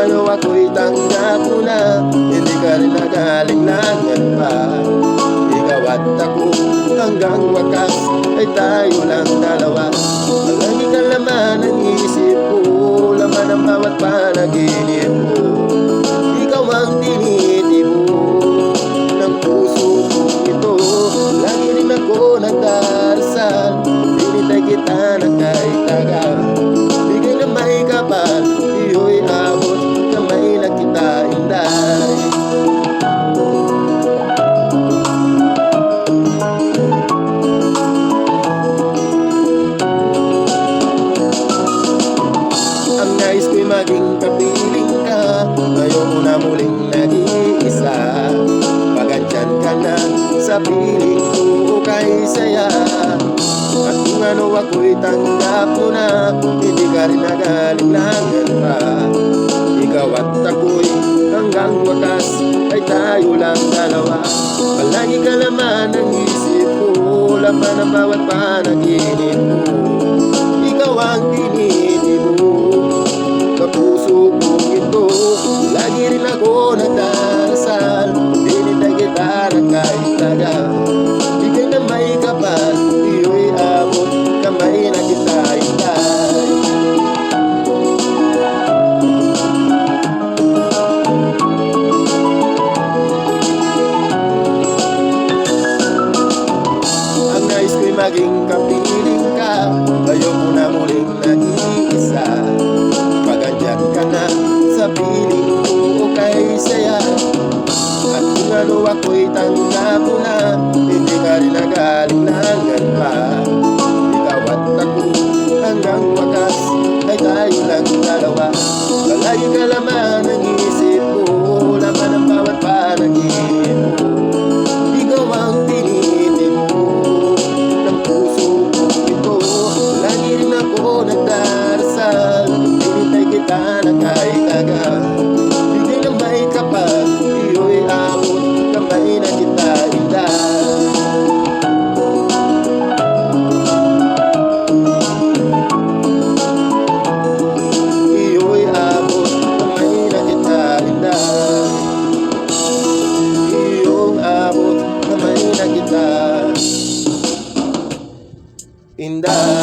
Ano ako'y tanggap mo na Hindi ka rin nagalinlangan pa. Ikaw at ako hanggang wakas Ay tayo lang dalawa. Ang lagi ka laman ang isip ko. Ng kahit tagal Bigay na may kapal Iyo'y abot Kamay na kita inday Ang nais ko'y maging kapiling ka na muling nag-iisa. Pagandyan ka na sa piling ko kay saya kung ano ako'y tanggap mo na Hindi ka rin nagalinlangan pa Ikaw at ako'y hanggang wakas Ay tayo lang dalawa. Palagi ka laman ng isip ko Laman ang bawat panaginip ko Ikaw ang sa maging kapiling ka Ayoko na muling nag-iisa. Pagandyan ka na sa piling ko kay saya. At kung ano ako'y tanggap mo na Hindi ka rin nagalinlangan pa. Ikaw at ako hanggang wakas Ay tayo lang dalawa. Palagi ka laman kita na kahit agad na may kapal Iyo'y abot Kamay na kita inday Iyo'y abot Kamay na kita inday iyong abot kamay na kita Inday